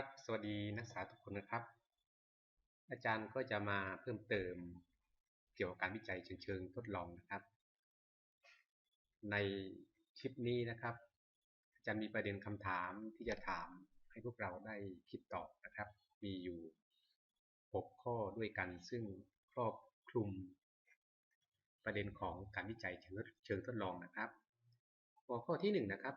ครับสวัสดีนักศึกษาทุกคนนะครับ อาจารย์ก็จะมาเพิ่มเติมเกี่ยวกับการวิจัยเชิงเชิงทดลองนะครับ ในคลิปนี้นะครับอาจารย์มีประเด็นคำถามที่จะถามให้พวกเราได้คิดตอบนะครับ มีอยู่ 6 ข้อด้วยกันซึ่งครอบคลุม ประเด็นของการวิจัยเชิงทดลองนะครับ หัวข้อที่ 1 นะครับ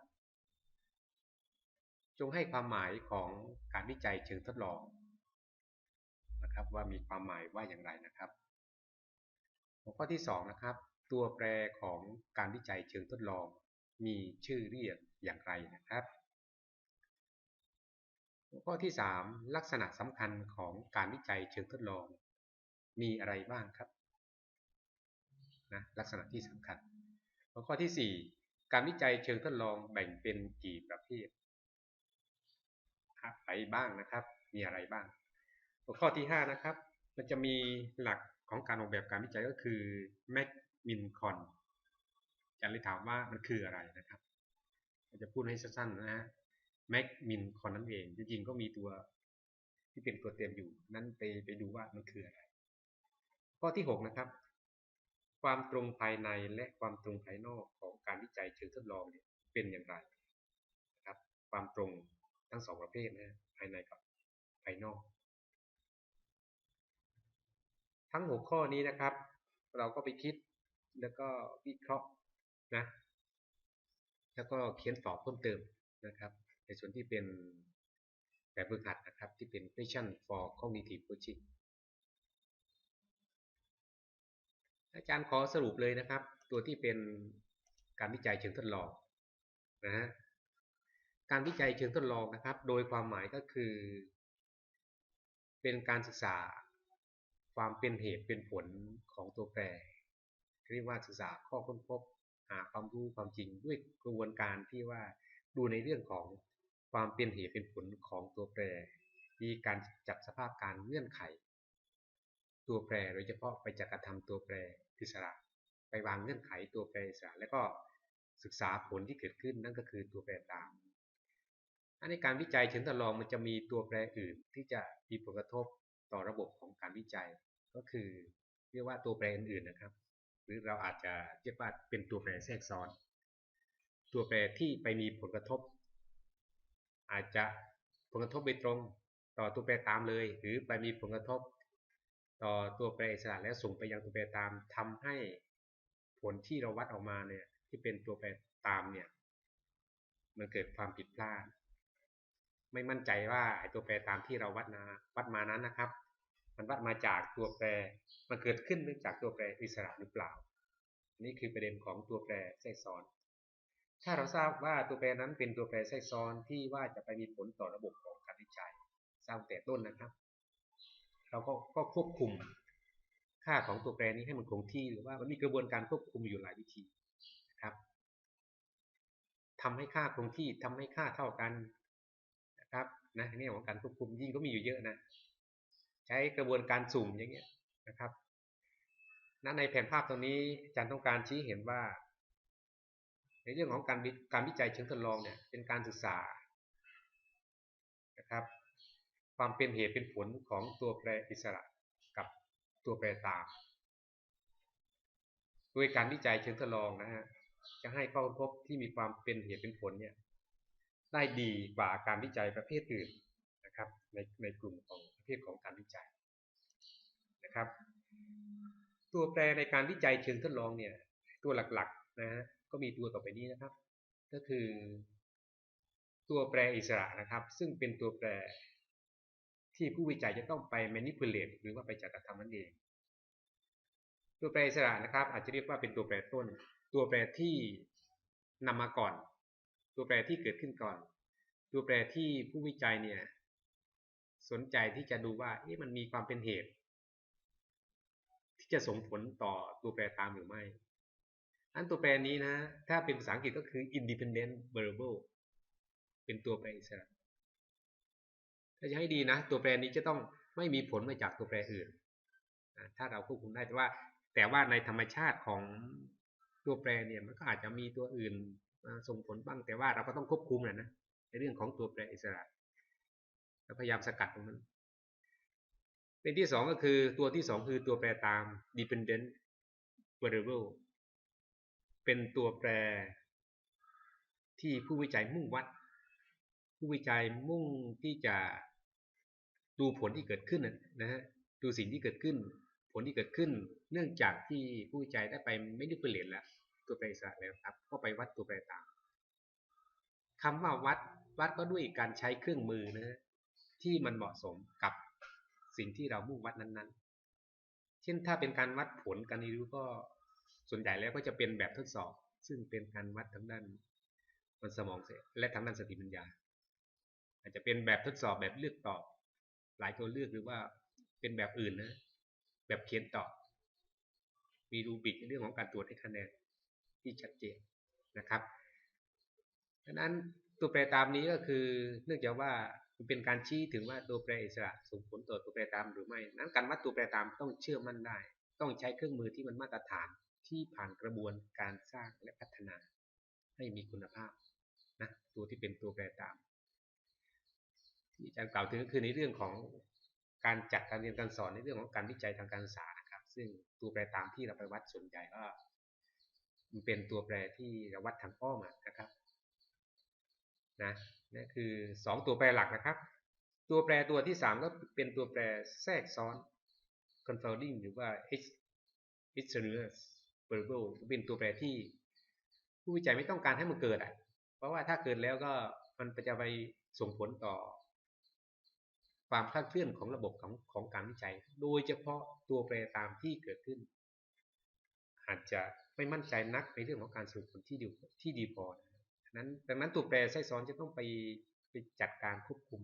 จงให้ความหมายของการวิจัยเชิงทดลองนะครับว่ามีความหมายว่าอย่างไรนะครับหัวข้อที่2นะครับตัวแปรของการวิจัยเชิงทดลอง มีชื่อเรียกอย่างไรนะครับหัวข้อที่ 3 ลักษณะสำคัญของการวิจัยเชิงทดลอง มีอะไรบ้างครับนะลักษณะที่สำคัญหัวข้อที่ 4 การวิจัยเชิงทดลองแบ่งเป็นกี่ประเภท อะไรบ้างนะครับ มีอะไรบ้าง หัวข้อที่ 5 นะครับ มันจะมีหลักของการออกแบบการวิจัยก็คือแมกมินคอนจะเลยถามว่ามันคืออะไรนะครับจะพูดให้สั้นๆนะฮะแมกมินคอนนั่นเองจริงๆก็มีตัวที่เป็นตัวเต็มอยู่นั้นไปไปดูว่ามันคืออะไร ข้อที่ 6 นะครับ ความตรงภายในและความตรงภายนอกของการวิจัยเชิงทดลองเนี่ยเป็นอย่างไรนะครับ ความตรง ทั้งสองประเภทนะภายในกับภายนอก ทั้งหกข้อนี้นะครับ เราก็ไปคิดแล้วก็วิเคราะห์นะ แล้วก็เขียนตอบเพิ่มเติมนะครับ ในส่วนที่เป็นแบบฝึกหัดนะครับ ที่เป็น question for cognitive logic อาจารย์ขอสรุปเลยนะครับ ตัวที่เป็นการวิจัยเชิงทดลองนะฮะ การวิจัยเชิงทดลองนะครับ โดยความหมายก็คือ เป็นการศึกษาความเป็นเหตุเป็นผลของตัวแปร เรียกว่าศึกษาข้อค้นพบหาความรู้ความจริงด้วยกระบวนการที่ว่าดูในเรื่องของความเป็นเหตุเป็นผลของตัวแปร มีการจัดสภาพการเงื่อนไข ตัวแปรโดยเฉพาะไปจัดกระทำตัวแปรอิสระไปวางเงื่อนไขตัวแปรอิสระแล้วก็ศึกษาผลที่เกิดขึ้นนั่นก็คือตัวแปรตาม ในการวิจัยเชิงทดลองมันจะมีตัวแปรอื่นที่จะมีผลกระทบต่อระบบของการวิจัย ก็คือเรียกว่าตัวแปรอื่นๆนะครับ หรือเราอาจจะเรียกว่าเป็นตัวแปรแทรกซ้อน ตัวแปรที่ไปมีผลกระทบ อาจจะผลกระทบโดยตรงต่อตัวแปรตามเลย หรือไปมีผลกระทบ ต่อตัวแปรอิสระและส่งไปยังตัวแปรตามทำให้ผลที่เราวัดออกมาเนี่ยที่เป็นตัวแปรตามเนี่ยมันเกิดความผิดพลาด ไม่มั่นใจว่าไอ้ตัวแปรตามที่เราวัดนาวัดมานั้นนะครับ มันวัดมาจากตัวแปรมันเกิดขึ้นเนื่องจากตัวแปรอิสระหรือเปล่า นี่คือประเด็นของตัวแปรแทรกซ้อน ถ้าเราทราบว่าตัวแปรนั้นเป็นตัวแปรแทรกซ้อนที่ว่าจะไปมีผลต่อระบบของการวิจัยทราบแต่ต้นนะครับ เราก็ก็ควบคุมค่าของตัวแปรนี้ให้มันคงที่หรือว่ามันมีกระบวนการควบคุมอยู่หลายวิธีนะครับทำให้ค่าคงที่ทำให้ค่าเท่ากัน ครับนะนี่ของการควบคุมยิ่งก็มีอยู่เยอะนะ ใช้กระบวนการสุ่มอย่างเงี้ยนะครับนั้นในแผนภาพตรงนี้อาจารย์ต้องการชี้เห็นว่า ในเรื่องของการการวิจัยเชิงทดลองเนี่ยเป็นการศึกษานะครับ ความเป็นเหตุเป็นผลของตัวแปรอิสระกับตัวแปรตามโดยการวิจัยเชิงทดลองนะฮะจะให้ข้อพบที่มีความเป็นเหตุเป็นผลเนี่ย ได้ดีกว่าการวิจัยประเภทอื่นนะครับในในกลุ่มของประเภทของการวิจัยนะครับ ตัวแปรในการวิจัยเชิงทดลองเนี่ยตัวหลักๆนะฮะก็มีตัวต่อไปนี้นะครับ ก็คือ ตัวแปรอิสระนะครับ ซึ่งเป็นตัวแปรที่ผู้วิจัยจะต้องไป manipulate หรือว่าไปจัดการทำนั่นเอง ตัวแปรอิสระนะครับ อาจจะเรียกว่าเป็นตัวแปรต้น ตัวแปรที่นำมาก่อน ตัวแปรที่เกิดขึ้นก่อน ตัวแปรที่ผู้วิจัยเนี่ยสนใจที่จะดูว่าเอ๊ะมันมีความเป็นเหตุ ที่จะส่งผลต่อตัวแปรตามหรือไม่อันตัวแปรนี้นะ ถ้าเป็นภาษาอังกฤษก็คือ independent variable เป็นตัวแปรอิสระ ถ้าจะให้ดีนะ ตัวแปรนี้จะต้องไม่มีผลมาจากตัวแปรอื่น ถ้าเราควบคุมได้แต่ว่า แต่ว่าในธรรมชาติของตัวแปรเนี่ยมันก็อาจจะมีตัวอื่น ส่งผลบ้างแต่ว่าเราก็ต้องควบคุมนะนะในเรื่องของตัวแปรอิสระพยายามสกัดตรงนั้นเป็นที่สองก็คือตัวที่สองคือตัวแปรตาม dependent variable เป็นตัวแปรที่ผู้วิจัยมุ่งวัด ผู้วิจัยมุ่งที่จะดูผลที่เกิดขึ้นนะฮะดูสิ่งที่เกิดขึ้น ผลที่เกิดขึ้น เนื่องจากที่ผู้วิจัยได้ไปไม่ได้เปลี่ยนแล้ว ตัวแปรอิสระแล้วครับ ก็ไปวัดตัวแปรต่ามคำว่าวัดวัดก็ด้วยการใช้เครื่องมือนะที่มันเหมาะสมกับสิ่งที่เรามุ่งวัดนั้นๆ เช่นถ้าเป็นการวัดผลการเรียนรู้ก็ส่วนใหญ่แล้วก็จะเป็นแบบทดสอบ ซึ่งเป็นการวัดทางด้านมันสมองและทางด้านสติปัญญา อาจจะเป็นแบบทดสอบแบบเลือกตอบ หลายตัวเลือกหรือว่าเป็นแบบอื่นนะ แบบเขียนตอบ มีรูบิกในเรื่องของการตรวจให้คะแนน ที่ชัดเจนนะครับดังนั้นตัวแปรตามนี้ก็คือ เนื่องจากว่ามันเป็นการชี้ถึงว่าตัวแปรอิสระส่งผลต่อตัวแปรตามหรือไม่ นั้นการวัดตัวแปรตามต้องเชื่อมั่นได้ ต้องใช้เครื่องมือที่มันมาตรฐานที่ผ่านกระบวนการสร้างและพัฒนา ให้มีคุณภาพนะตัวที่เป็นตัวแปรตาม ที่อาจารย์กล่าวถึงก็คือในเรื่องของการจัดการเรียนการสอนในเรื่องของการวิจัยทางการศึกษานะครับ ซึ่งตัวแปรตามที่เราไปวัดส่วนใหญ่ก็ มันเป็นตัวแปรที่เราวัดทางอ้อมนะครับนะนี่คือสองตัวแปรหลักนะครับ ตัวแปรตัวที่สามก็เป็นตัวแปรแทรกซ้อน confounding หรือว่า extraneous variable เป็นตัวแปรที่ ผู้วิจัยไม่ต้องการให้มันเกิดอะ เพราะว่าถ้าเกิดแล้วก็มันจะไปส่งผลต่อ ความคลาดเคลื่อนของระบบของของการวิจัย โดยเฉพาะตัวแปรตามที่เกิดขึ้น อาจจะ ไม่มั่นใจนักในเรื่องของการสรุปผลที่ดีที่ดีพอนั้นดังนั้นตัวแปรแทรกซ้อนจะต้องไปไปจัดการควบคุม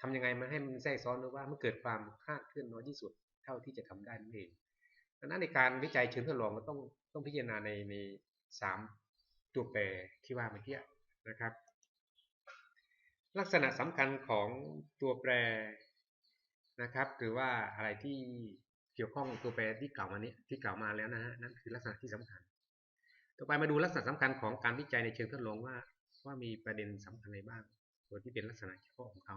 ทำยังไงมาให้มันแทรกซ้อนหรือว่ามันเกิดความคลาดเคลื่อนน้อยที่สุด เท่าที่จะทำได้นั่นเองดังนั้นในการวิจัยเชิงทดลองก็ต้องต้องพิจารณาในในสามตัวแปรที่ว่าเมื่อกี้นะครับ ลักษณะสำคัญของตัวแปรนะครับ หรือว่าอะไรที่ เกี่ยวข้องตัวแปรที่กล่าวมานี้ที่กล่าวมาแล้วนะฮะนั่นคือลักษณะที่สำคัญ ต่อไปมาดูลักษณะสำคัญของการวิจัยในเชิงทดลองว่า ว่ามีประเด็นสำคัญอะไรบ้างตัวที่เป็นลักษณะเฉพาะของเขา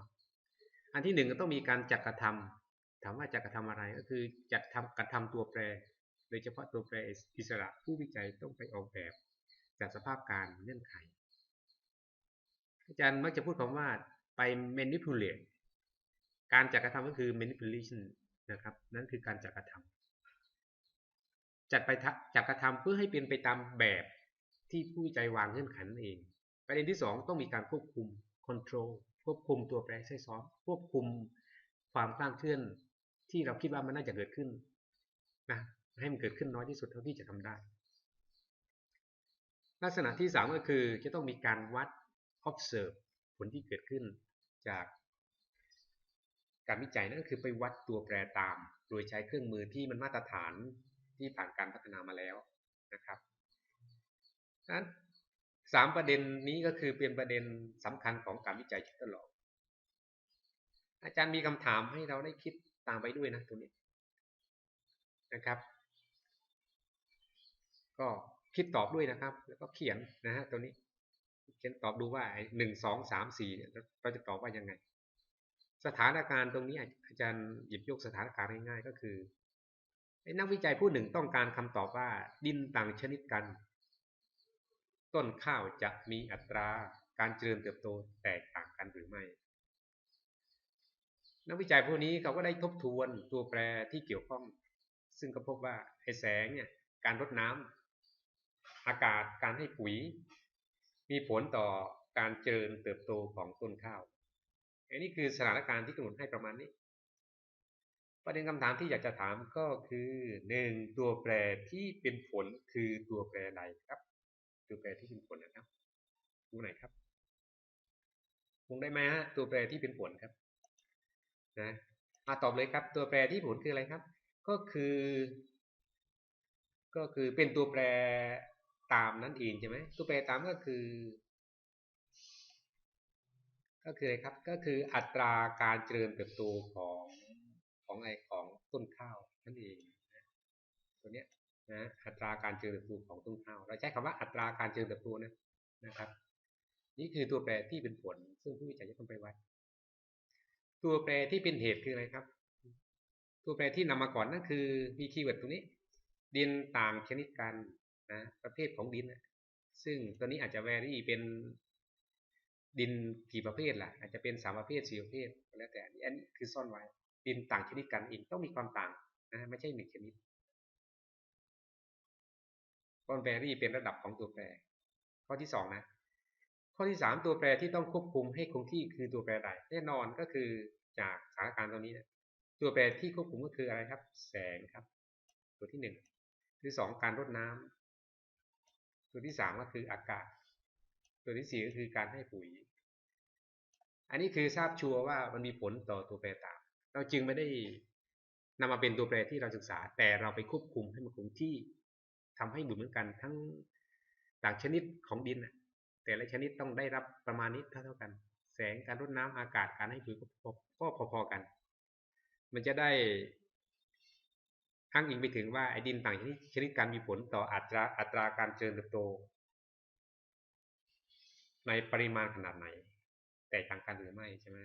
อันที่หนึ่งก็ต้องมีการจัดกระทำถามว่าจัดกระทำอะไรก็คือจัดทำกระทำตัวแปร โดยเฉพาะตัวแปรอิสระผู้วิจัยต้องไปออกแบบจัดสภาพการเงื่อนไข อาจารย์มักจะพูดคำว่าไป manipulate การจัดกระทำก็คือ manipulation นะครับ นั่นคือการจัดกระทำจัดไปจัดกระทำเพื่อให้เป็นไปตามแบบที่ผู้วิจัยวางเงื่อนไขนั่นเอง ประเด็นที่ 2 ต้องมีการควบคุม control ควบคุมตัวแปรใช้ซ้อนควบคุมความคลาดเคลื่อนที่เราคิดว่ามันน่าจะเกิดขึ้นนะให้มันเกิดขึ้นน้อยที่สุดเท่าที่จะทำได้ ลักษณะที่ 3 ก็คือจะต้องมีการวัด observe ผลที่เกิดขึ้นจาก การวิจัยนั่นก็คือไปวัดตัวแปรตาม โดยใช้เครื่องมือที่มันมาตรฐานที่ผ่านการพัฒนามาแล้วนะครับนั้นสามประเด็นนี้ก็คือเป็นประเด็นสำคัญของการวิจัยชุดทดลองอาจารย์มีคำถามให้เราได้คิดตามไปด้วยนะตัวนี้นะครับ ก็คิดตอบด้วยนะครับ แล้วก็เขียนนะฮะตัวนี้ เขียนตอบดูว่าหนึ่งสองสามสี่เราจะตอบว่ายังไง สถานการณ์ตรงนี้อาจารย์หยิบยกสถานการณ์ง่ายๆก็คือนักวิจัยผู้หนึ่งต้องการคำตอบว่าดินต่างชนิดกัน ต้นข้าวจะมีอัตราการเจริญเติบโตแตกต่างกันหรือไม่ นักวิจัยพวกนี้เขาก็ได้ทบทวนตัวแปรที่เกี่ยวข้อง ซึ่งก็พบว่าไอ้แสงเนี่ยการรดน้ำอากาศการให้ปุ๋ย มีผลต่อการเจริญเติบโตของต้นข้าว อันนี้คือสถานการณ์ที่กำหนดให้ประมาณนี้ ประเด็นคำถามที่อยากจะถามก็คือหนึ่งตัวแปรที่เป็นผลคือตัวแปรใดครับ ตัวแปรที่เป็นผลนะครับดูไหนครับคงได้ไหมฮะตัวแปรที่เป็นผลครับนะมาตอบเลยครับ ตัวแปรที่ผลคืออะไรครับ ก็คือ ก็คือเป็นตัวแปรตามนั่นเองใช่ไหมตัวแปรตามก็คือ ก็คืออะไรครับก็คืออัตราการเจริญเติบโตของของไอของต้นข้าวนั่นเองตัวเนี้ยนะอัตราการเจริญเติบโตของต้นข้าว เราใช้คำว่าอัตราการเจริญเติบโตนะนะครับ นี่คือตัวแปรที่เป็นผล ซึ่งผู้วิจัยจะต้องไปวัด ตัวแปรที่เป็นเหตุคืออะไรครับ ตัวแปรที่นำมาก่อนนั่นคือมีคีย์เวิร์ดตรงนี้ ดินต่างชนิดกันนะประเภทของดินนะซึ่งตัวนี้อาจจะแวรี่เป็น ดินกี่ประเภทล่ะ อาจจะเป็นสามประเภทสี่ประเภทแล้วแต่อันนี้คือซ่อนไว้ ดินต่างชนิดกันเองต้องมีความต่างนะไม่ใช่หนึ่งชนิดก้อนแวรี่เป็นระดับของตัวแปร ข้อที่สองนะ ข้อที่สามตัวแปรที่ต้องควบคุมให้คงที่คือตัวแปรใดแน่นอนก็คือจากสถานการณ์ตรงนี้นะตัวแปรที่ควบคุมก็คืออะไรครับ แสงครับ ตัวที่หนึ่งที่สองการรดน้ำตัวที่สามก็คืออากาศ ตัวที่สี่ก็คือการให้ปุ๋ย อันนี้คือทราบชัวร์ว่ามันมีผลต่อตัวแปรต่าง เราจึงไม่ได้นำมาเป็นตัวแปรที่เราศึกษา แต่เราไปควบคุมให้มันคงที่ทำให้เหมือนกันทั้งต่างชนิดของดินแต่ละชนิดต้องได้รับประมาณนี้เท่าเท่ากัน แสงการรดน้ำอากาศการให้ปุ๋ยก็พอๆกัน มันจะได้อ้างอิงไปถึงว่าไอ้ดินต่างชนิดชนิดการมีผลต่ออัตราอัตราการเจริญเติบโต ในปริมาณขนาดไหน แตกต่างกันหรือไม่ใช่ไหม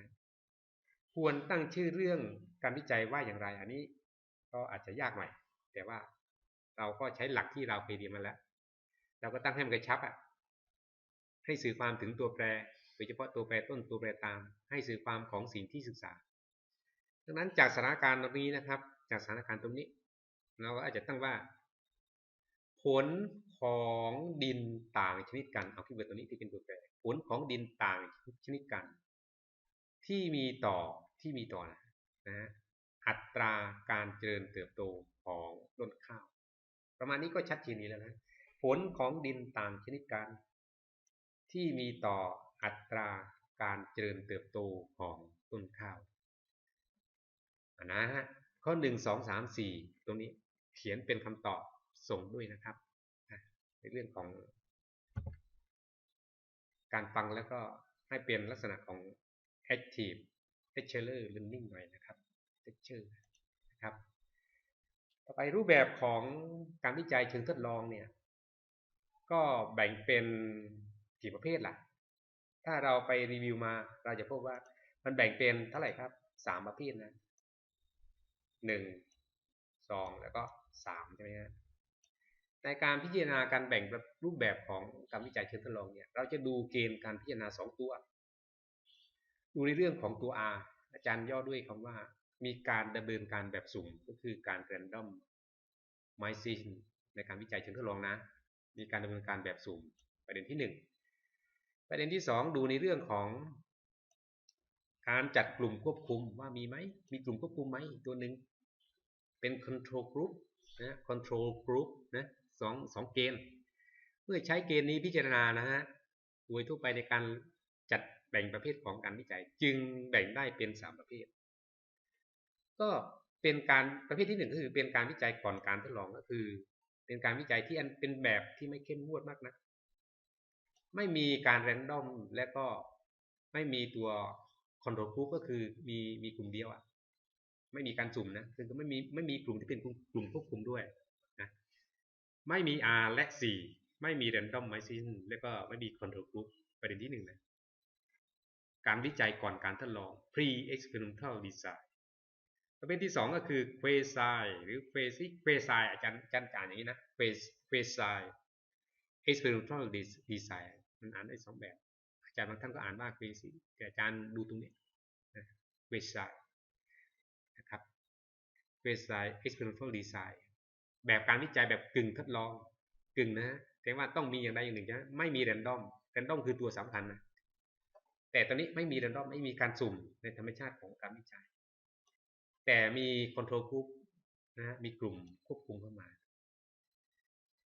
ควรตั้งชื่อเรื่องการวิจัยว่าอย่างไร อันนี้ก็อาจจะยากหน่อยแต่ว่าเราก็ใช้หลักที่เราเคยเรียนมาแล้ว เราก็ตั้งให้มันกระชับอะให้สื่อความถึงตัวแปรโดยเฉพาะตัวแปรต้นตัวแปรตาม ให้สื่อความของสิ่งที่ศึกษาดังนั้นจากสถานการณ์ตรงนี้นะครับ จากสถานการณ์ตรงนี้ เราก็อาจจะตั้งว่า ผลของดินต่างชนิดกันเอาที่เบอร์ตัวนี้ที่เป็นตัวแปร ผลของดินต่างชนิดกัน ที่มีต่อที่มีต่อนะนะอัตราการเจริญเติบโตของต้นข้าว ประมาณนี้ก็ชัดเจนนี้แล้วนะผลของดินต่างชนิดกัน ที่มีต่ออัตราการเจริญเติบโตของต้นข้าวนะฮะข้อหนึ่งสองสามสี่ตรงนี้เขียนเป็นคำตอบส่งด้วยนะครับในเรื่องของ การฟังแล้วก็ให้เป็นลักษณะของ active lecturer learning หน่อยนะครับ lecture นะครับ ต่อไปรูปแบบของการวิจัยเชิงทดลองเนี่ย ก็แบ่งเป็นกี่ประเภทล่ะ ถ้าเราไปรีวิวมาเราจะพบว่ามันแบ่งเป็นเท่าไหร่ครับสามประเภทนะหนึ่งสองแล้วก็สามใช่ไหมฮะ ในการพิจารณาการแบ่งรูปแบบของการวิจัยเชิงทดลองเนี่ย เราจะดูเกณฑ์การพิจารณาสองตัว ดูในเรื่องของตัว R อาจารย์ย่อด้วยคำว่า มีการดำเนินการแบบสุ่มก็คือการ random m i z i n ในการวิจัยเชิงทดลองนะ มีการดำเนินการแบบสุ่มประเด็นที่หนึ่งประเด็นที่สองดูในเรื่องของ การจัดกลุ่มควบคุมว่ามีไหมมีกลุ่มควบคุมไหมตัวหนึ่งเป็น control group นะ control group นะ สองสองเกณฑ์ เมื่อใช้เกณฑ์นี้พิจารณานะฮะโดยทั่วไปในการจัดแบ่งประเภทของการวิจัย จึงแบ่งได้เป็นสามประเภท ก็เป็นการประเภทที่หนึ่งก็คือเป็นการวิจัยก่อนการทดลองก็คือ เป็นการวิจัยที่อันเป็นแบบที่ไม่เข้มงวดมากนะไม่มีการแรนดอมและก็ไม่มีตัวคอนโทรลกรุ๊ปก็คือมีมีกลุ่มเดียวอะไม่มีการสุ่มนะคือไม่มีไม่มีกลุ่มที่เป็นกลุ่มควบคุมด้วย ไม่มี R และ C ไม่มี randomization แล้วก็ไม่มี control group ประเด็นที่หนึ่งนะการวิจัยก่อนการทดลอง pre experimental design ประเภทที่สองก็คือ quasi หรือ quasi quasi อาจารย์อาจารย์อ่านอย่างนี้นะ quasi experimental design มันอ่านได้สองแบบ อาจารย์บางท่านก็อ่านว่า quasi แต่อาจารย์ดูตรงนี้ quasi นะครับ quasi experimental design แบบการวิจัยแบบกึ่งทดลองกึ่งนะแต่ว่าต้องมีอย่างใดอย่างหนึ่งนะไม่มี random random คือตัวสำคัญนะแต่ตอนนี้ไม่มี random ไม่มีการสุ่มในธรรมชาติของการวิจัย แต่มี control group นะมีกลุ่มควบคุมเข้ามา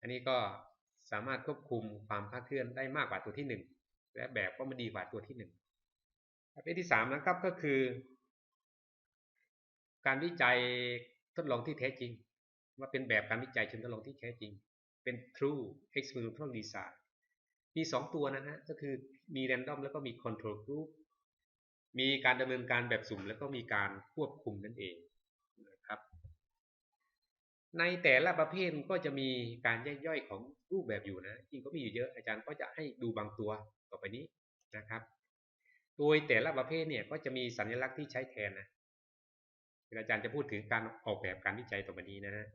อันนี้ก็สามารถควบคุมความคลาดเคลื่อนได้มากกว่าตัวที่หนึ่งและแบบก็ม่ดีกว่าตัวที่หนึ่งประเภทที่สามนะครับก็คือ การวิจัยทดลองที่แท้จริง ว่าเป็นแบบการวิจัยเชิงทดลองที่แท้จริง เป็น true experimental design มีสองตัวนะฮะก็คือมี random แล้วก็มี control group มีการดำเนินการแบบสุ่มแล้วก็มีการควบคุมนั่นเองนะครับ ในแต่ละประเภทก็จะมีการแยกย่อยของรูปแบบอยู่นะจริงก็มีอยู่เยอะอาจารย์ก็จะให้ดูบางตัวต่อไปนี้นะครับ โดยแต่ละประเภทเนี่ยก็จะมีสัญลักษณ์ที่ใช้แทนนะอาจารย์จะพูดถึงการออกแบบการวิจัยต่อไปนี้นะฮะ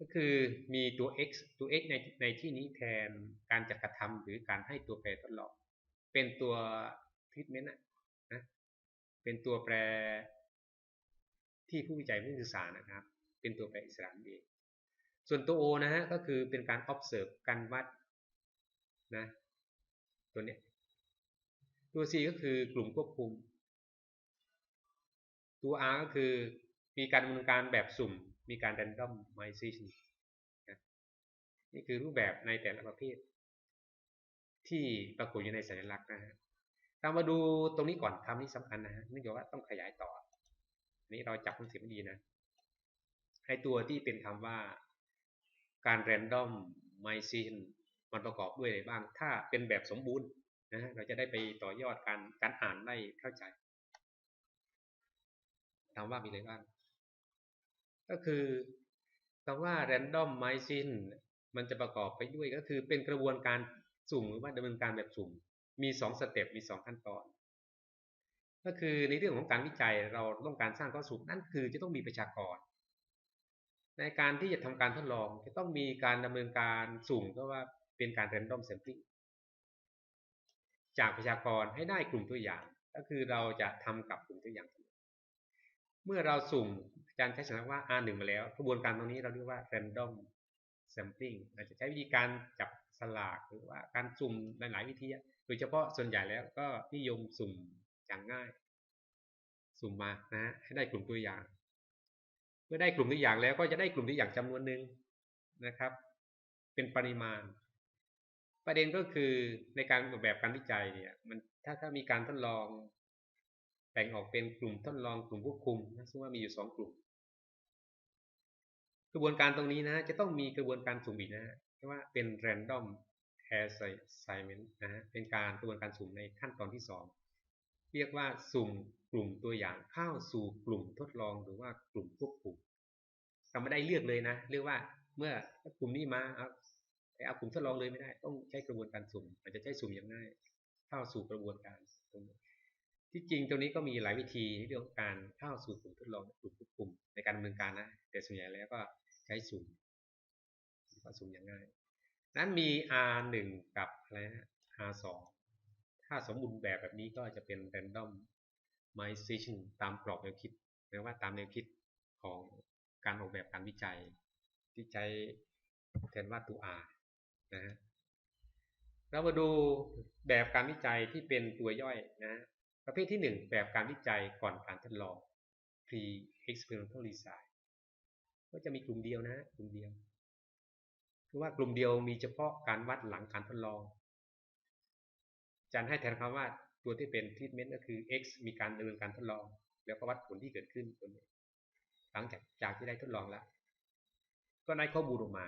ก็คือมีตัว x ตัว x ในในที่นี้แทนการจัดกระทำหรือการให้ตัวแปรทดลองเป็นตัวทิทเมนต์นะเป็นตัวแปรที่ผู้วิจัยผู้ศึกษานะครับ เป็นตัวแปรอิสระเองส่วนตัว O นะฮะก็คือเป็นการ observe การวัดนะตัวเนี้ยตัว C ก็คือกลุ่มควบคุม ตัว R ก็คือมีการดำเนินการแบบสุ่ม มีการ randomization นะนี่คือรูปแบบในแต่ละประเภท ที่ปรากฏอยู่ในสัญลักษณ์นะฮะเรามาดูตรงนี้ก่อนคำนี้สำคัญนะฮะเนื่องจากว่าต้องขยายต่อนี้เราจับคอนเซ็ปต์ดีนะให้ตัวที่เป็นคำว่าการ randomization มันประกอบด้วยอะไรบ้าง ถ้าเป็นแบบสมบูรณ์นะเราจะได้ไปต่อยอดการการอ่านได้เข้าใจถามว่ามีอะไรบ้าง ก็คือคำว่า randomization มันจะประกอบไปด้วยก็คือเป็นกระบวนการสุ่มหรือว่าดำเนินการแบบสุ่ม มีสองสเต็ปมีสองขั้นตอน ก็คือในเรื่องของการวิจัยเราต้องการสร้างข้อสรุปนั่นคือจะต้องมีประชากร ในการที่จะทำการทดลองจะต้องมีการดำเนินการสุ่มก็ว่าเป็นการ random sampling จากประชากรให้ได้กลุ่มตัวอย่าง ก็คือเราจะทำกับกลุ่มตัวอย่าง เมื่อเราสุ่ม อารใช้สัญลักษณ์ว่า R1 มาแล้ว กระบวนการตรงนี้เราเรียกว่า random sampling อาจจะใช้วิธีการจับสลากหรือว่าการสุ่มหลาย ๆ วิธีโดยเฉพาะส่วนใหญ่แล้วก็นิยมสุ่มอย่างง่าย สุ่มมานะให้ได้กลุ่มตัวอย่าง เมื่อได้กลุ่มตัวอย่างแล้วก็จะได้กลุ่มตัวอย่างจำนวนหนึ่งนะครับ เป็นปริมาณ ประเด็นก็คือในการออกแบบการวิจัยเนี่ยมันถ้าถ้ามีการทดลองแบ่งออกเป็นกลุ่มทดลองกลุ่มควบคุมนะซึ่งว่ามีอยู่สองกลุ่ม กระบวนการตรงนี้นะ จะต้องมีกระบวนการสุ่มอีกนะเรียกว่าเป็น random assignment นะฮะเป็นการกระบวนการสุ่มในขั้นตอนที่สองเรียกว่าสุ่มกลุ่มตัวอย่างเข้าสู่กลุ่มทดลองหรือว่ากลุ่มควบคุมเราไม่ได้เลือกเลยนะ เรียกว่าเมื่อกลุ่มนี้มาแต่เอากลุ่มทดลองเลยไม่ได้ ต้องใช้กระบวนการสุ่มอาจจะใช้สุ่มอย่างง่าย เข้าสู่กระบวนการตรงนี้ ที่จริงตรงนี้ก็มีหลายวิธีเรื่องการเข้าสู่กลุ่มทดลองกลุ่มควบคุมในการดำเนินการนะ แต่ส่วนใหญ่แล้วก็ใช้สุ่มก็สุ่มอย่างง่าย นั้นมี R1 กับอะไรนะ R2 ถ้าสมบูรณ์แบบแบบนี้ก็จะเป็น randomization ตามกรอบแนวคิดหรือว่าตามแนวคิดของการออกแบบการวิจัย ที่ใช้แทนว่าตัว R นะฮะเรามาดูแบบการวิจัยที่เป็นตัวย่อยนะ ประเภทที่ 1 แบบการวิจัยก่อนการทดลอง pre experimental design ก็จะมีกลุ่มเดียวนะกลุ่มเดียวคือว่ากลุ่มเดียวมีเฉพาะการวัดหลังการทดลองจารย์ให้แทนคำว่าตัวที่เป็น treatment ก็คือ x มีการดำเนินการทดลอง แล้วก็วัดผลที่เกิดขึ้นตัวนี้หลังจากจากที่ได้ทดลองแล้ว ก็ได้ข้อมูลออกมา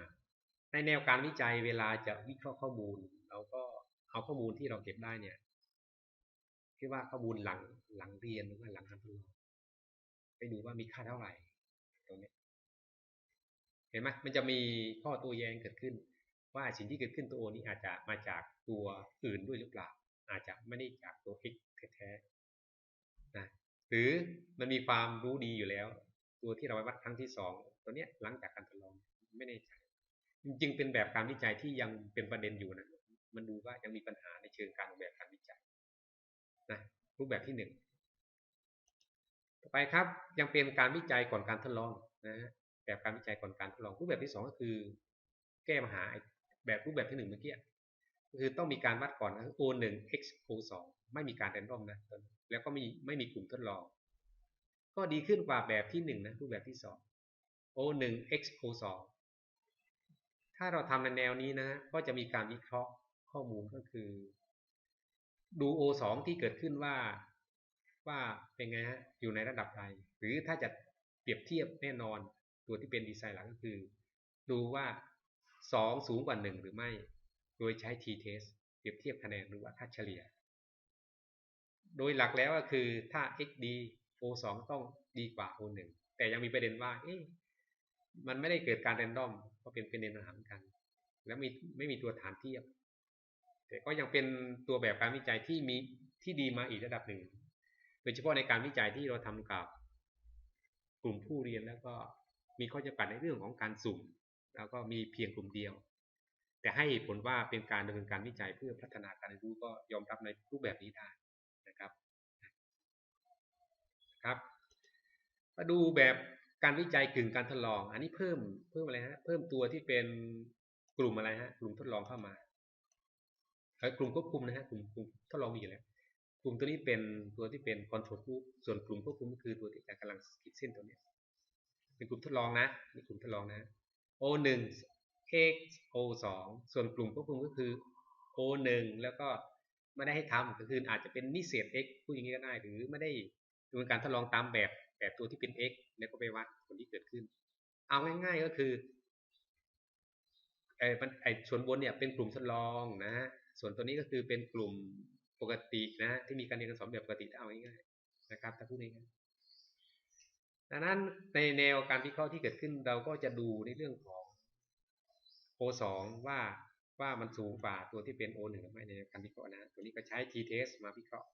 ในแนวการวิจัยเวลาจะวิเคราะห์ข้อมูล เราก็เอาข้อมูลที่เราเก็บได้เนี่ย คิดว่าข้อมูลหลังหลังเรียนหรือว่าหลังการทดลองไปดูว่ามีค่าเท่าไหร่ตรงนี้เห็นไหมมันจะมีข้อตัวแย้งเกิดขึ้น ว่าสิ่งที่เกิดขึ้นตัวโอนี้อาจจะมาจากตัวอื่นด้วยหรือเปล่า อาจจะไม่ได้จากตัว x แท้ๆนะหรือมันมีความรู้ดีอยู่แล้ว ตัวที่เราไปวัดครั้งที่สองตัวเนี้ยหลังจากการทดลองไม่แน่ใจจริงเป็นแบบการวิจัยที่ยังเป็นประเด็นอยู่นะมันดูว่ายังมีปัญหาในเชิงการออกแบบการวิจัย นะรูปแบบที่หนึ่งต่อไปครับยังเป็นการวิจัยก่อนการทดลองนะแบบการวิจัยก่อนการทดลอง รูปแบบที่สองก็คือ แก้ปัญหาแบบรูปแบบที่หนึ่งเมื่อกี้ก็คือต้องมีการวัดก่อนนะ O หนึ่ง X O สองไม่มีการแรนดอมนะแล้วก็ไม่ไม่มีกลุ่มทดลอง ก็ดีขึ้นกว่าแบบที่หนึ่งนะรูปแบบที่สอง O หนึ่ง X O สองถ้าเราทำในแนวนี้นะก็จะมีการวิเคราะห์ข้อมูลก็คือ ดู O2 ที่เกิดขึ้นว่าว่าเป็นไงฮะอยู่ในระดับใดหรือถ้าจะเปรียบเทียบแน่นอนตัวที่เป็นดีไซน์หลักก็คือ ดูว่า 2 สูงกว่า 1 หรือไม่ โดยใช้ t-test เปรียบเทียบคะแนนหรือว่าค่าเฉลี่ย โดยหลักแล้วก็คือถ้า x ดี o2 ต้องดีกว่า o1 แต่ยังมีประเด็นว่า เอ๊ะมันไม่ได้เกิดการเรนดอมก็เป็นเป็นเนปัญหาเหมือนกัน แล้วมีไม่มีตัวฐานเทียบ แต่ก็ยังเป็นตัวแบบการวิจัยที่มีที่ดีมาอีกระดับหนึ่ง โดยเฉพาะในการวิจัยที่เราทำกับกลุ่มผู้เรียนแล้วก็มีข้อจำกัดในเรื่องของการสุ่ม แล้วก็มีเพียงกลุ่มเดียว แต่ให้ผลว่าเป็นการดำเนินการวิจัยเพื่อพัฒนาการเรียนรู้ก็ยอมรับในรูปแบบนี้ได้นะครับครับมาดูแบบการวิจัยกึ่งการทดลอง อันนี้เพิ่มเพิ่มอะไรฮะเพิ่มตัวที่เป็นกลุ่มอะไรฮะกลุ่มทดลองเข้ามา กลุ่มควบคุมนะฮะกลุ่มกลุ่มทดลองมีอยู่แล้วกลุ่มตัวนี้เป็นตัวที่เป็น control group ส่วนกลุ่มควบคุมก็คือตัวที่กำลังขีดเส้นตัวนี้ เป็นกลุ่มทดลองนะนี่กลุ่มทดลองนะ O1 X O2 ส่วนกลุ่มควบคุมก็คือ O1 แล้วก็ไม่ได้ให้ทำก็คืออาจจะเป็นนิเศษ x พูดอย่างนี้ก็ได้หรือไม่ได้ดำเนินการทดลองตามแบบแบบตัวที่เป็น x แล้วก็ไปวัดผลที่เกิดขึ้น เอาง่าย ๆก็คือไอ้ไอ้ส่วนบนเนี่ยเป็นกลุ่มทดลองนะ ส่วนตัวนี้ก็คือเป็นกลุ่มปกตินะ ที่มีการเรียนการสอนแบบปกติถ้าเอาง่ายๆนะครับถ้าพูดง่ายๆดังนั้นในแนวการวิเคราะห์ที่เกิดขึ้นเราก็จะดูในเรื่องของ O2 ว่าว่ามันสูงกว่าตัวที่เป็น O1 หนึ่งหรือไม่ในการวิเคราะห์นะ ตัวนี้ก็ใช้ t-test มาวิเคราะห์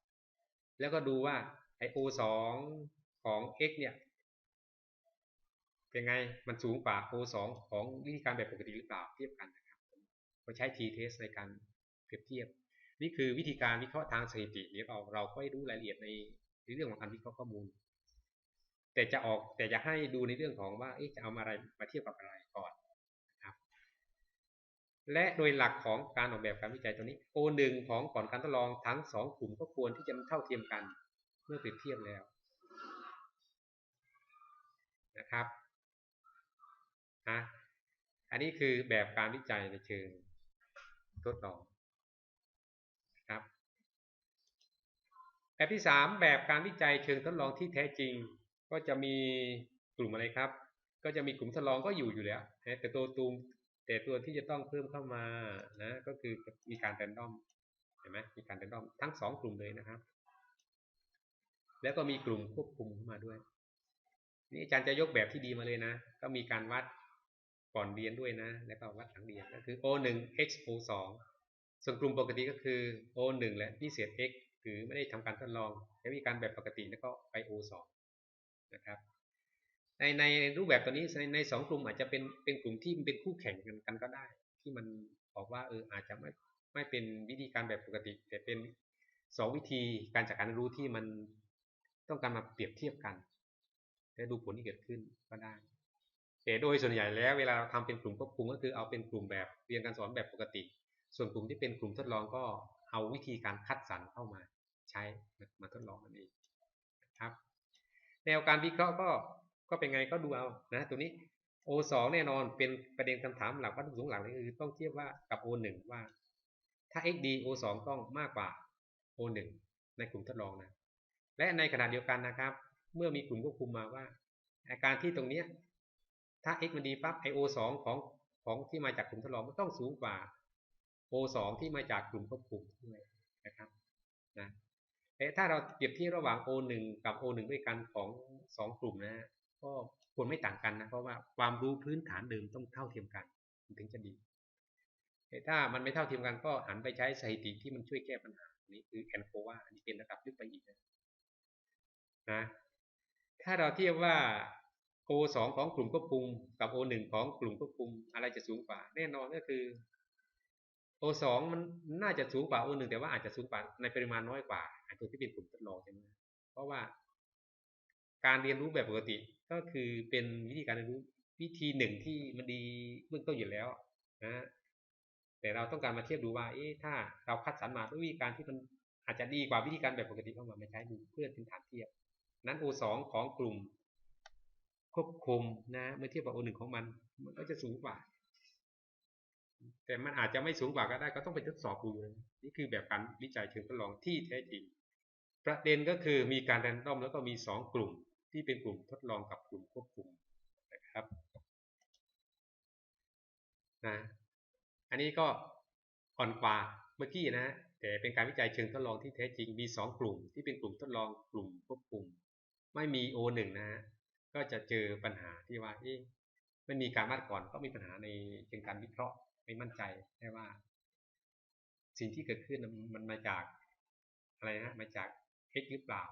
แล้วก็ดูว่าไอ O2 ของ x เนี่ยเป็นไง มันสูงกว่า O2 ของวิธีการแบบปกติหรือเปล่าเทียบกันนะครับก็ใช้ t-test ในการ เปรียบเทียบ นี่คือวิธีการวิเคราะห์ทางสถิตินี้เราเราก็รู้รายละเอียดในในเรื่องของการวิเคราะห์ข้อมูล แต่จะออกแต่จะให้ดูในเรื่องของว่าจะเอามาอะไรมาเทียบกับอะไรก่อนครับ และโดยหลักของการออกแบบการวิจัยตัวนี้ O1 ของก่อนการทดลองทั้งสองกลุ่มก็ควรที่จะเท่าเทียมกันเมื่อเปรียบเทียบแล้วนะครับนะอันนี้คือแบบการวิจัยในเชิงทดลองครับ แบบที่สามแบบการวิจัยเชิงทดลองที่แท้จริง ก็จะมีกลุ่มอะไรครับ ก็จะมีกลุ่มทดลองก็อยู่อยู่แล้วแต่ตัวตูมแต่ตัวที่จะต้องเพิ่มเข้ามานะก็คือมีการแรนดอมเห็นไหมมีการแรนดอมทั้งสองกลุ่มเลยนะครับ แล้วก็มีกลุ่มควบคุมเข้ามาด้วย นี่อาจารย์จะยกแบบที่ดีมาเลยนะ ก็มีการวัดก่อนเรียนด้วยนะ แล้วก็วัดหลังเรียนก็คือ O1 X O2 ส่วนกลุ่มปกติก็คือ O1 และพิเศษ X หรือไม่ได้ทำการทดลองแล้วมีการแบบปกติแล้วก็ไป O2 นะครับในในรูปแบบตัวนี้ในในสองกลุ่มอาจจะเป็นเป็นกลุ่มที่เป็นคู่แข่งกันกันก็ได้ ที่มันบอกว่าเอออาจจะไม่ไม่เป็นวิธีการแบบปกติ แต่เป็นสองวิธีการจัดการรู้ที่มันต้องการมาเปรียบเทียบกันและดูผลที่เกิดขึ้นก็ได้แต่โดยส่วนใหญ่แล้วเวลาเราทำเป็นกลุ่มควบคุมก็คือเอาเป็นกลุ่มแบบเรียนการสอนแบบปกติ ส่วนกลุ่มที่เป็นกลุ่มทดลองก็ เอาวิธีการคัดสรรเข้ามาใช้มาทดลองนั่นเองครับ แนวการวิเคราะห์ก็ก็เป็นไงก็ดูเอานะตัวนี้ O2 แน่นอนเป็นประเด็นคำถามหลักวัตถุประสงค์หลักนี่คือต้องเทียบว่ากับ O1 ว่า ถ้า XD O2 ต้องมากกว่า O1 ในกลุ่มทดลองนะและในขณะเดียวกันนะครับ เมื่อมีกลุ่มควบคุมมาว่าอาการที่ตรงนี้ถ้า x มันดีปั๊บไอ O2 ของของที่มาจากกลุ่มทดลองมันต้องสูงกว่า O2 ที่มาจากกลุ่มควบคุมด้วยนะครับนะแต่ถ้าเราเปรียบเทียบระหว่าง O1 กับ O1 ด้วยกันของ2กลุ่มนะก็ควรไม่ต่างกันนะเพราะว่าความรู้พื้นฐานเดิมต้องเท่าเทียมกันถึงจะดีแต่ถ้ามันไม่เท่าเทียมกันก็หันไปใช้สถิติที่มันช่วยแก้ปัญหานี้คือแอนโควาอันนี้เป็นระดับลึกไปอีกนะนะถ้าเราเทียบว่า O2 ของกลุ่มควบคุมกับ O1 ของกลุ่มควบคุมอะไรจะสูงกว่า แน่นอนก็คือ O2 มันน่าจะสูงกว่า O1 แต่ว่าอาจจะสูงกว่าในปริมาณน้อยกว่าตัวที่เป็นกลุ่มทดลองใช่ไหมเพราะว่าการเรียนรู้แบบปกติก็คือเป็นวิธีการเรียนรู้วิธีหนึ่งที่มันดีเบื้องต้นอยู่แล้วนะแต่เราต้องการมาเทียบดูว่าเอ๊ะถ้าเราคัดสรรมาด้วยวิธีการที่มันอาจจะดีกว่าวิธีการแบบปกติเข้ามาม่ใช้ดูเพื่อเป็นฐานเทียบ นั้น O2 ของกลุ่มควบคุมนะเมื่อเทียบกับ O1 ของมัน มันก็จะสูงกว่า แต่มันอาจจะไม่สูงกว่าก็ได้ก็ต้องไปทดสอบดูนี่คือแบบการวิจัยเชิงทดลองที่แท้จริง ประเด็นก็คือมีการแรนดอมแล้วก็มีสองกลุ่มที่เป็นกลุ่มทดลองกับกลุ่มควบคุมนะครับนะอันนี้ก็อ่อนกว่าเมื่อกี้นะแต่เป็นการวิจัยเชิงทดลองที่แท้จริงมีสองกลุ่ม ที่เป็นกลุ่มทดลองกลุ่มควบคุม ไม่มี O1 นะฮะก็จะเจอปัญหาที่ว่าที่ไม่มีการวัดก่อนก็มีปัญหาในเชิงการวิเคราะห์ ไม่มั่นใจได้ว่า สิ่งที่เกิดขึ้นมันมาจากอะไรนะมาจาก X หรือเปล่า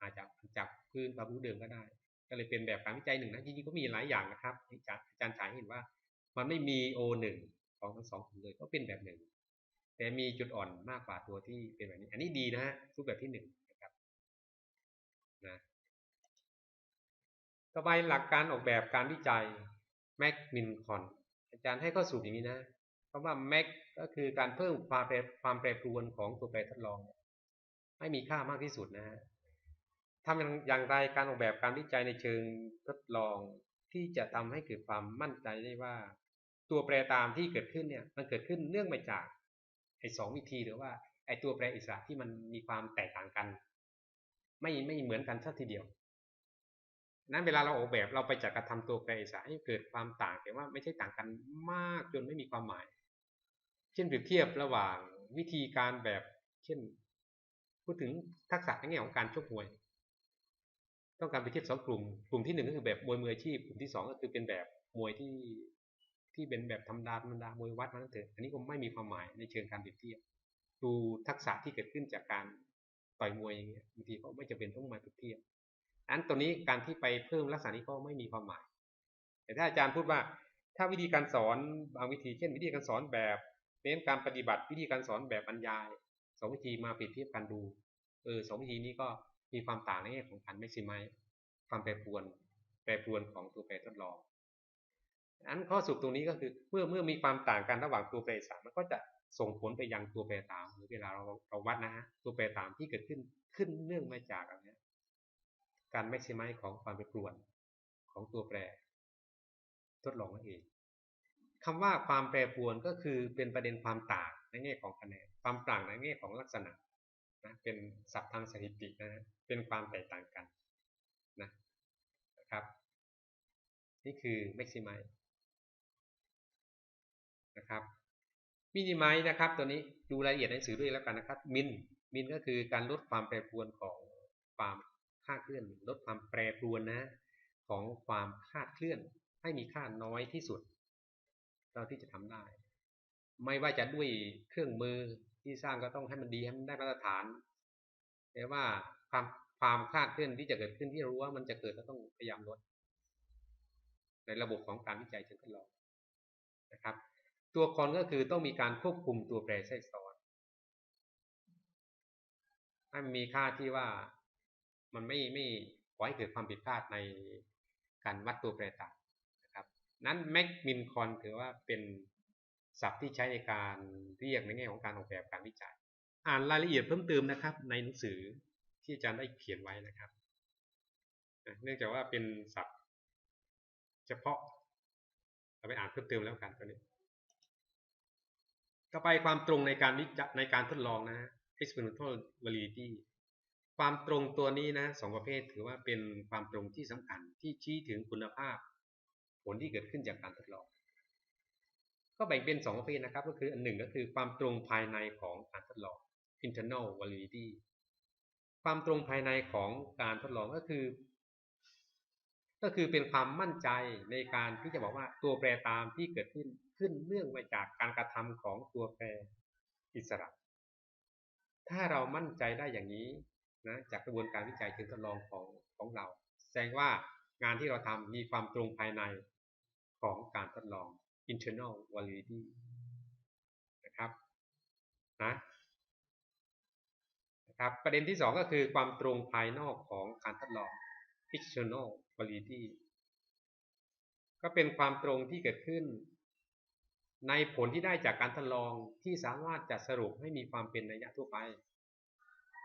อาจจะจากพื้นความรู้เดิมก็ได้ ก็เลยเป็นแบบการวิจัยหนึ่งนะจริงๆก็มีหลายอย่างนะครับอาจารย์อาจารย์ฉายเห็นว่า มันไม่มี O หนึ่งของทั้งสองเลยก็เป็นแบบหนึ่งแต่มีจุดอ่อนมากกว่าตัวที่เป็นแบบนี้ อันนี้ดีนะฮะรูปแบบที่หนึ่งนะครับนะต่อไปหลักการออกแบบการวิจัยแมกมินคอน อาจารย์ให้ข้อสรุปอย่างนี้นะคำว่าแมกก็คือการเพิ่มความแปรความแปรปรวนของตัวแปรทดลองให้มีค่ามากที่สุดนะฮะทำอย่างไรการออกแบบการวิจัยในเชิงทดลองที่จะทำให้เกิดความมั่นใจได้ว่า ตัวแปรตามที่เกิดขึ้นเนี่ยมันเกิดขึ้นเนื่องมาจากไอ้สองวิธีหรือว่าไอ้ตัวแปรอิสระที่มันมีความแตกต่างกัน ไม่ไม่เหมือนกันสักทีเดียว นั้นเวลาเราออกแบบเราไปจัดการทำตัวแปรอิสระให้เกิดความต่างแต่ว่าไม่ใช่ต่างกันมากจนไม่มีความหมาย เช่นเปรียบเทียบระหว่างวิธีการแบบ เช่น พูดถึงทักษะในแง่ของการชกมวย ต้องการไปเทียบสองกลุ่ม กลุ่มที่หนึ่งก็คือแบบมวยมืออาชีพ กลุ่มที่สองก็คือเป็นแบบมวยที่ที่เป็นแบบธรรมดาธรรมดามวยวัดนั่นเถอะอันนี้ก็ไม่มีความหมายในเชิงการเปรียบเทียบ ดูทักษะที่เกิดขึ้นจากการต่อยมวยอย่างเงี้ยบางทีก็ไม่จำเป็นต้องมาเปรียบเทียบ อันตัวนี้การที่ไปเพิ่มลักษณะนี้ก็ไม่มีความหมาย แต่ถ้าอาจารย์พูดว่าถ้าวิธีการสอนบางวิธีเช่น วิธีการสอนแบบเน้นการปฏิบัติวิธีการสอนแบบบรรยายสองวิธีมาเปรียบเทียบกันดูเออสองวิธีนี้ก็มีความต่างในแง่ของการไม่ซิไหมความแปรปรวน แปรปรวนของตัวแปรทดลอง อันข้อสุดตรงนี้ก็คือเมื่อเมื่อมีความต่างกันระหว่างตัวแปรสามมันก็จะส่งผลไปยังตัวแปรตามหรือเวลาเราเราวัดนะฮะตัวแปรตามที่เกิดขึ้นขึ้นเนื่องมาจากอะไร การแม็กซิมัยของความเป็นปรวนของตัวแปร ทดลองนั่นเองคำว่าความแปรปรวนก็คือเป็นประเด็นความต่างในแง่ของคะแนนความต่างในแง่ของลักษณะนะเป็นศัพท์ทางสถิตินะเป็นความแตกต่างกันนะนะครับ นี่คือแม็กซิมัยนะครับมินิมัยนะครับตัวนี้ดูรายละเอียดในหนังสือด้วยแล้วกันนะครับมินมินก็คือการลดความแปรปรวนของความ ค่าเคลื่อนลดความแปรปรวนนะของความคาดเคลื่อนให้มีค่าน้อยที่สุดเราที่จะทำได้ ไม่ว่าจะด้วยเครื่องมือที่สร้างก็ต้องให้มันดีให้มันได้มาตรฐาน แต่ว่าความความคาดเคลื่อนที่จะเกิดขึ้นที่รู้ว่ามันจะเกิดก็ต้องพยายามลดในระบบของการวิจัยเชิงทดลองนะครับ ตัวคอนก็คือต้องมีการควบคุมตัวแปรแทรกซ้อนให้มีค่าที่ว่า มันไม่ไม่ขอให้เกิดความผิดพลาดในการวัดตัวแปรต่างนะครับ นั้นแม็กมินคอนถือว่าเป็นศัพท์ที่ใช้ในการเรียกในแง่ของการออกแบบการวิจัย อ่านรายละเอียดเพิ่มเติมนะครับ ในหนังสือที่อาจารย์ได้เขียนไว้นะครับเนื่องจากว่าเป็นศัพท์ เฉพาะเราไปอ่านเพิ่มเติมแล้วกันตัวนี้ต่อไปความตรงในการวิจัยในการทดลองนะ experimental validity ความตรงตัวนี้นะสองประเภทถือว่าเป็นความตรงที่สำคัญที่ชี้ถึงคุณภาพ ผลที่เกิดขึ้นจากการทดลอง ก็แบ่งเป็นสองประเภทนะครับ ก็คืออันหนึ่งก็คือความตรงภายในของการทดลอง internal validity ความตรงภายในของการทดลองก็คือ ก็คือเป็นความมั่นใจในการที่จะบอกว่าตัวแปรตามที่เกิดขึ้นขึ้นเนื่องมาจากการกระทำของตัวแปรอิสระ ถ้าเรามั่นใจได้อย่างนี้ นะจากกระบวนการวิจัยเชิงทดลองของของเรา แสดงว่างานที่เราทำมีความตรงภายในของการทดลอง internal validity นะครับนะนะครับประเด็นที่สองก็คือความตรงภายนอกของการทดลอง external validity ก็เป็นความตรงที่เกิดขึ้น ในผลที่ได้จากการทดลองที่สามารถจะสรุปให้มีความเป็นนัยยะทั่วไป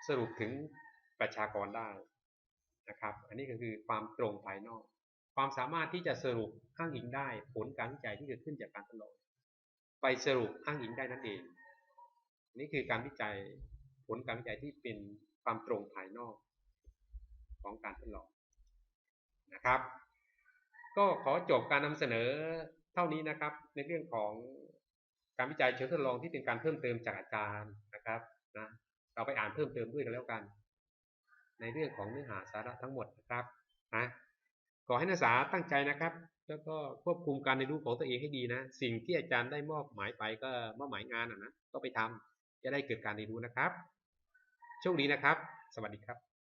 สรุปถึง ประชากรได้นะครับ อันนี้ก็คือความตรงภายนอก ความสามารถที่จะสรุปอ้างอิงได้ ผลการวิจัยที่เกิดขึ้นจากการทดลองไปสรุปอ้างอิงได้นั่นเอง นี่คือการวิจัยผลการวิจัยที่เป็นความตรงภายนอกของการทดลองนะครับ ก็ขอจบการนำเสนอเท่านี้นะครับ ในเรื่องของการวิจัยเชิงทดลองที่เป็นการเพิ่มเติมจากอาจารย์นะครับนะเราไปอ่านเพิ่มเติมด้วยกันแล้วกัน ในเรื่องของเนื้อหาสาระทั้งหมดนะครับนะขอให้นักศึกษาตั้งใจนะครับ แล้วก็ควบคุมการเรียนรู้ของตัวเองให้ดีนะ สิ่งที่อาจารย์ได้มอบหมายไปก็มอบหมายงานนะก็ไปทำจะได้เกิดการเรียนรู้นะครับโชคดีนะครับ สวัสดีครับ